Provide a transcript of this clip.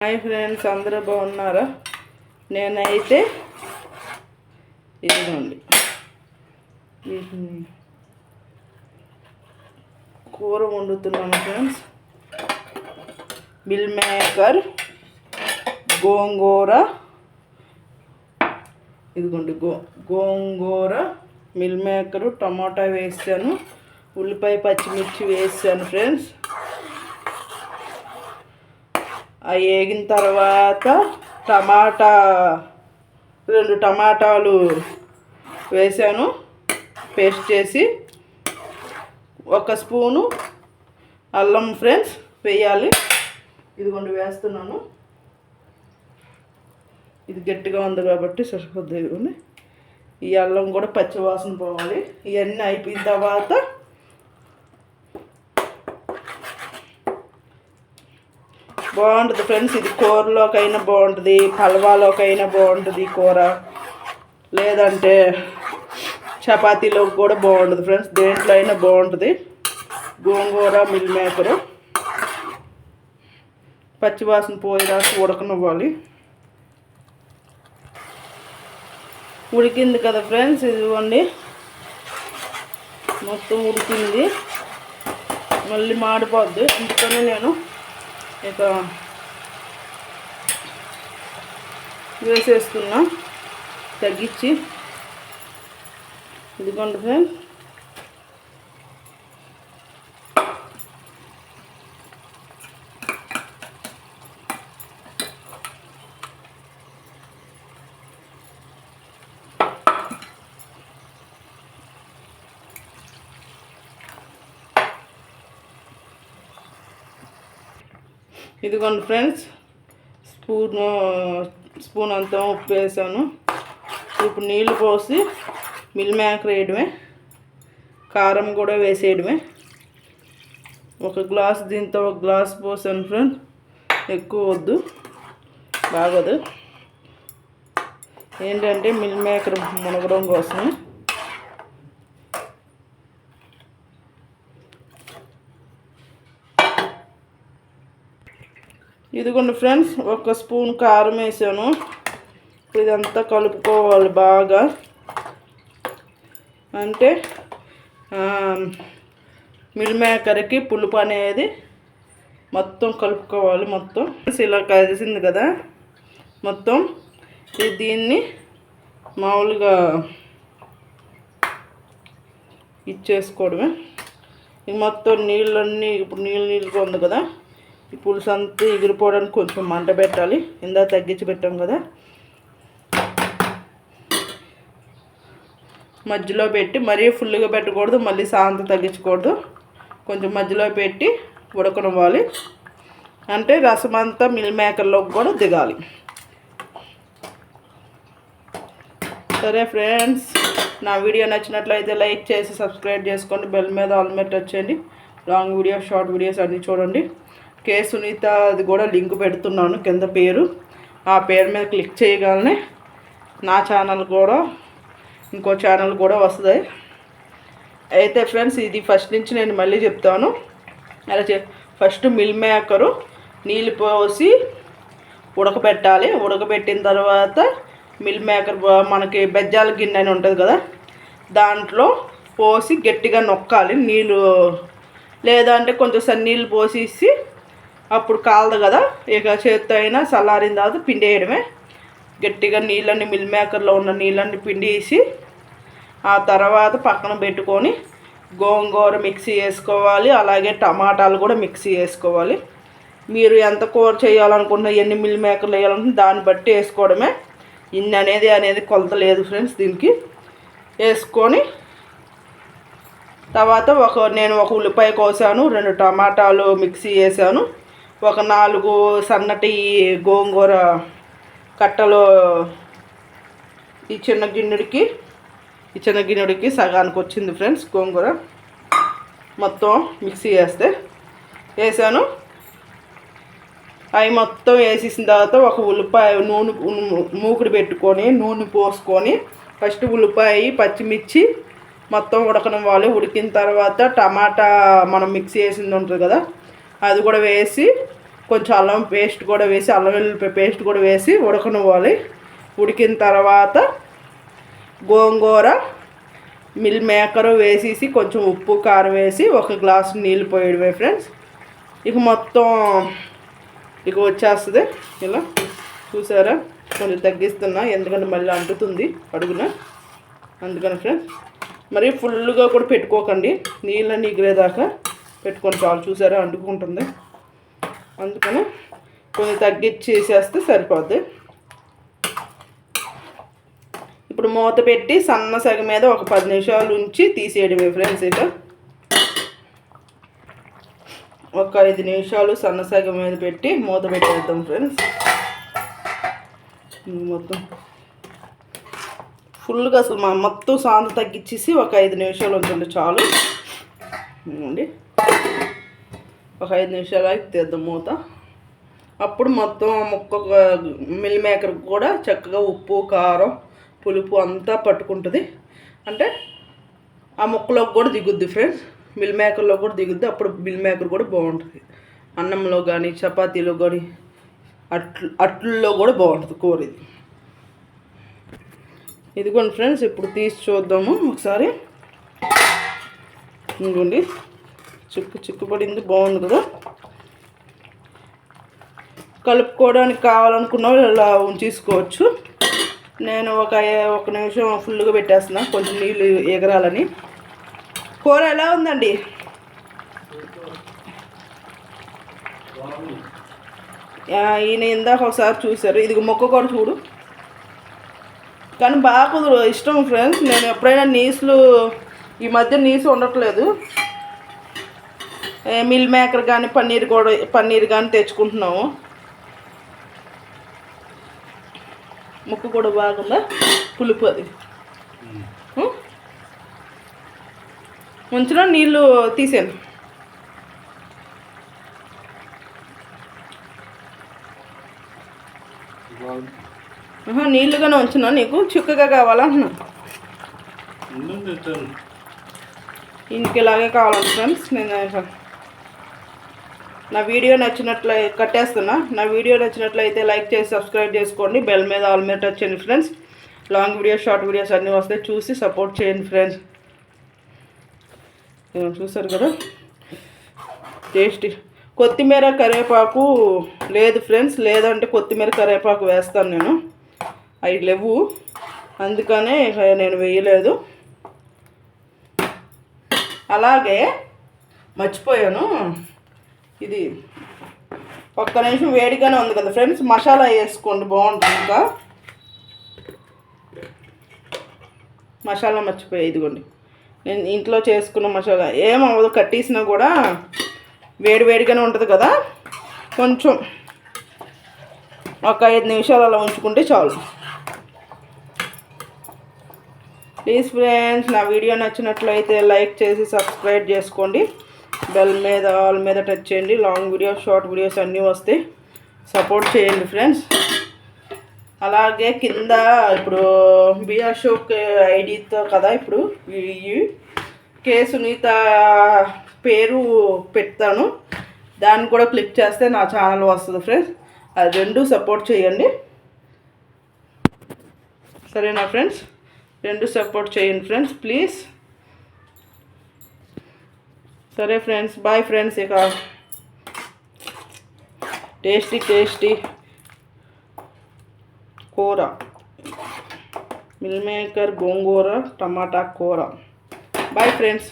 Hi friends అందరూ బాగున్నారా? నేనైతే ఇదిగోండి. కూర వండుతున్నాను ఫ్రెండ్స్. మిల్ మేకర్ గోంగూర ఇదిగోండి గో గోంగూర మిల్ మేకరు టమాటా వేసాను ఉల్లిపాయ పచ్చిమిర్చి వేసాను ఫ్రెండ్స్ అవి వేగిన తర్వాత టమాటా రెండు టమాటాలు వేసాను. పేస్ట్ చేసి ఒక స్పూను అల్లం ఫ్రెండ్స్ వేయాలి. ఇదిగోండి వేస్తున్నాను. ఇది గట్టిగా ఉంది కాబట్టి సరిపోద్ది. ఇదిగోండి. ఈ అల్లం కూడా పచ్చివాసన పోవాలి. ఇవన్నీ అయిపోయిన తర్వాత బాగుంటుంది ఫ్రెండ్స్. ఇది కూరలోకైనా బాగుంటుంది పల్వాలోకైనా బాగుంటుంది కూర. లేదంటే చపాతీలోకి కూడా బాగుంటుంది ఫ్రెండ్స్. దేంట్లో అయినా బాగుంటుంది. Gongura meal maker. పచ్చివాసన పోయేదాకా ఉడకనివ్వాలి. ఉడికింది కదా ఫ్రెండ్స్ ఇదిగోండి. మొత్తం ఉడికింది. మళ్ళీ మాడిపోద్ది. అందుకని నేను ఇక వేసేస్తున్నా తగ్గించి. ఇదిగోండి ఫ్రెండ్స్. ఇదిగోండి ఫ్రెండ్స్ స్పూన్ స్పూన్ అంతా ఉప్పు వేసాను. ఇప్పుడు నీళ్ళు పోసి మిల్ మేకర్ వేయడమే కారం కూడా వేసేయడమే. ఒక గ్లాస్ దీంతో ఒక గ్లాస్ పోసాను ఫ్రెండ్ ఎక్కువ వద్దు బాగోదు. ఏంటంటే మిల్ మేకర్ మునగడం కోసమే. ఇదిగోండి ఫ్రెండ్స్ ఒక స్పూన్ కారం వేసాను. ఇప్పుడు ఇదంతా కలుపుకోవాలి బాగా. అంటే మిల్ మేకర్కి పులుపు అనేది మొత్తం కలుపుకోవాలి మొత్తం. ఇలా కలిసింది కదా. మొత్తం దీన్ని మామూలుగా ఇచ్చేసుకోవడమే. ఇది మొత్తం నీళ్ళన్నీ ఇప్పుడు నీళ్ళు నీళ్ళుగా ఉంది కదా. ఈ పులుసు అంతా ఎగిరిపోవడానికి కొంచెం మంట పెట్టాలి. ఇందా తగ్గించి పెట్టాం కదా. మధ్యలో పెట్టి మరీ ఫుల్గా పెట్టకూడదు మళ్ళీ సాంత తగ్గించకూడదు. కొంచెం మధ్యలో పెట్టి ఉడకనివ్వాలి. అంటే రసం అంతా మిల్ మేకర్లోకి కూడా దిగాలి. సరే ఫ్రెండ్స్ నా వీడియో నచ్చినట్లయితే లైక్ చేసి సబ్స్క్రైబ్ చేసుకోండి. బెల్ మీద ఆల్మెట్ వచ్చేయండి లాంగ్ వీడియో షార్ట్ వీడియోస్ అన్నీ చూడండి. కే సునీత అది కూడా లింక్ పెడుతున్నాను కింద పేరు. ఆ పేరు మీద క్లిక్ చేయగానే నా ఛానల్ కూడా ఇంకో ఛానల్ కూడా వస్తుంది. అయితే ఫ్రెండ్స్ ఇది ఫస్ట్ నుంచి నేను మళ్ళీ చెప్తాను. అలా చె ఫస్ట్ మిల్ మేకరు నీళ్ళు పోసి ఉడకబెట్టాలి. ఉడకబెట్టిన తర్వాత మిల్ మేకర్ మనకి బెజ్జాల గిన్నె అని ఉంటుంది కదా దాంట్లో పోసి గట్టిగా నొక్కాలి నీళ్ళు. లేదంటే కొంచెం సన్నీళ్ళు పోసేసి అప్పుడు కాలదు కదా. ఇక చేత్తో అయినా చల్లారిన తర్వాత పిండి వేయడమే. గట్టిగా నీళ్ళని మిల్ మేకర్లో ఉన్న నీళ్ళని పిండి వేసి ఆ తర్వాత పక్కన పెట్టుకొని గోంగూర మిక్సీ వేసుకోవాలి అలాగే టమాటాలు కూడా మిక్సీ వేసుకోవాలి మీరు ఎంత కూర చేయాలనుకుంటున్నా ఎన్ని మిల్ మేకర్లు వేయాలనుకుంటే దాన్ని బట్టి వేసుకోవడమే. ఇన్ని అనేది అనేది కొలత లేదు ఫ్రెండ్స్ దీనికి. వేసుకొని తర్వాత ఒక నేను ఒక ఉల్లిపాయ కోసాను రెండు టమాటాలు మిక్సీ వేసాను ఒక నాలుగు సన్నటి గోంగూర కట్టలు ఈ చిన్న గిన్నెడికి ఈ చిన్న గిన్నెడికి సగానికి వచ్చింది ఫ్రెండ్స్ గోంగూర. మొత్తం మిక్సీ వేస్తే వేసాను. అవి మొత్తం వేసేసిన తర్వాత ఒక ఉల్లిపాయ నూనె మూకుడు పెట్టుకొని నూనె పోసుకొని ఫస్ట్ ఉల్లిపాయ పచ్చిమిర్చి మొత్తం ఉడకడం వాళ్ళు ఉడికిన తర్వాత టమాటా మనం మిక్సీ వేసింది ఉంటుంది కదా అది కూడా వేసి కొంచెం అల్లం పేస్ట్ కూడా వేసి అల్లం వెల్లుల్లి పేస్ట్ కూడా వేసి ఉడకనివ్వాలి. ఉడికిన తర్వాత గోంగూర మిల్ మేకర్ వేసేసి కొంచెం ఉప్పు కారం వేసి ఒక గ్లాసు నీళ్ళు పోయడమే ఫ్రెండ్స్. ఇక మొత్తం ఇక వచ్చేస్తుంది. ఇలా చూసారా? కొంచెం తగ్గిస్తున్నా ఎందుకంటే మళ్ళీ అంటుతుంది అడుగున. అందుకని ఫ్రెండ్స్. మరి ఫుల్గా కూడా పెట్టుకోకండి. నీళ్ళని ఎగిరేదాకా పెట్టుకొని చాలు చూసారా? అంటుకుంటుంది. అందుకని కొంచెం తగ్గించేసేస్తే సరిపోద్ది. ఇప్పుడు మూత పెట్టి సన్న సగ మీద ఒక పది నిమిషాలు ఉంచి తీసేయడమే ఫ్రెండ్స్ ఇక. ఒక ఐదు నిమిషాలు సన్న సగం మీద పెట్టి మూత పెట్టేద్దాం ఫ్రెండ్స్. మొత్తం ఫుల్గా అసలు మొత్తం సాంత తగ్గించేసి ఒక ఐదు నిమిషాలు ఉంచండి చాలు. అండి ఒక ఐదు నిమిషాలు అయితే తీద్దాం మూత. అప్పుడు మొత్తం ముక్క మిల్ మేకర్ కూడా చక్కగా ఉప్పు కారం పులుపు అంతా పట్టుకుంటుంది. అంటే ఆ ముక్కలోకి కూడా దిగుద్ది ఫ్రెండ్స్ మిల్ మేకర్లో కూడా దిగుద్ది. అప్పుడు మిల్ మేకర్ కూడా బాగుంటుంది. అన్నంలో కానీ చపాతీలో కానీ అట్లు అట్లలో కూడా బాగుంటుంది కూర ఇది. ఇదిగోండి ఫ్రెండ్స్ ఇప్పుడు తీసి చూద్దాము ఒకసారి. ఇదిగోండి చిక్కు చిక్కుపడింది బాగుంది కదా? కలుపుకోవడానికి కావాలనుకున్న ఇలా ఉంచేసుకోవచ్చు. నేను ఒక ఒక నిమిషం ఫుల్గా పెట్టేస్తున్నా కొంచెం నీళ్ళు ఎగరాలని. కూర ఎలా ఉందండి? ఈయన ఇందాక ఒకసారి చూశారు. ఇది మొక్క కూడా చూడు. కానీ బాగా ఇష్టం ఫ్రెండ్స్. నేను ఎప్పుడైనా నీసులు ఈ మధ్య నీసు ఉండట్లేదు. మిల్ మేకర్ కానీ పన్నీర్ కూడా పన్నీర్ కానీ తెచ్చుకుంటున్నాము. ముక్కు కూడా బాగుందా? పులుపు అది. ముంచులో నీళ్ళు తీసాను. నీళ్ళుగానే ఉంచున్నా నీకు? చిక్కగా కావాలంటున్నా. ఇంక ఇలాగే కావాలంట ఫ్రెండ్స్. నేను నా వీడియో నచ్చినట్లు కట్టేస్తున్నా. నా వీడియో నచ్చినట్లయితే లైక్ చేసి సబ్స్క్రైబ్ చేసుకోండి. బెల్ మీద ఆల్ మీద టచ్ చేయండి friends. Long videos short videos అన్నీ వస్తాయి. చూసి సపోర్ట్ చేయండి ఫ్రెండ్స్. చూసారు కదా? టేస్టీ. కొత్తిమీర కరివేపాకు లేదు ఫ్రెండ్స్. లేదంటే కొత్తిమీర కరివేపాకు వేస్తాను నేను. అవి లేవు. అందుకనే నేను వేయలేదు. అలాగే మర్చిపోయాను. ఇది ఒక్క నిమిషం వేడిగానే ఉంది కదా ఫ్రెండ్స్ మసాలా వేసుకోండి బాగుంటుంది ఇంకా. మసాలా మర్చిపోయాయి ఇదిగోండి. నేను ఇంట్లో చేసుకున్న మసాలా ఏమవ్వదు కట్టేసినా కూడా వేడి వేడిగానే ఉంటుంది కదా. కొంచెం ఒక ఐదు నిమిషాలు అలా ఉంచుకుంటే చాలు. ప్లీజ్ ఫ్రెండ్స్ నా వీడియో నచ్చినట్లయితే లైక్ చేసి సబ్స్క్రైబ్ చేసుకోండి. బెల్ మీద ఆల్ మీద టచ్ చేయండి. లాంగ్ వీడియోస్ షార్ట్ వీడియోస్ అన్నీ వస్తాయి సపోర్ట్ చేయండి ఫ్రెండ్స్ అలాగే కింద ఇప్పుడు బి అశోక్ ఐడితో కదా ఇప్పుడు కే సునీత పేరు పెడతాను. దాన్ని కూడా క్లిక్ చేస్తే నా ఛానల్ వస్తుంది ఫ్రెండ్స్ అది రెండు సపోర్ట్ చేయండి. సరేనా ఫ్రెండ్స్ రెండు సపోర్ట్ చేయండి ఫ్రెండ్స్ ప్లీజ్ సరే ఫ్రెండ్స్ బాయ్ ఫ్రెండ్స్ ఇక టేస్టీ టేస్టీ కూర మిల్ మేకర్ గోంగూర టమాటా కూర బాయ్ ఫ్రెండ్స్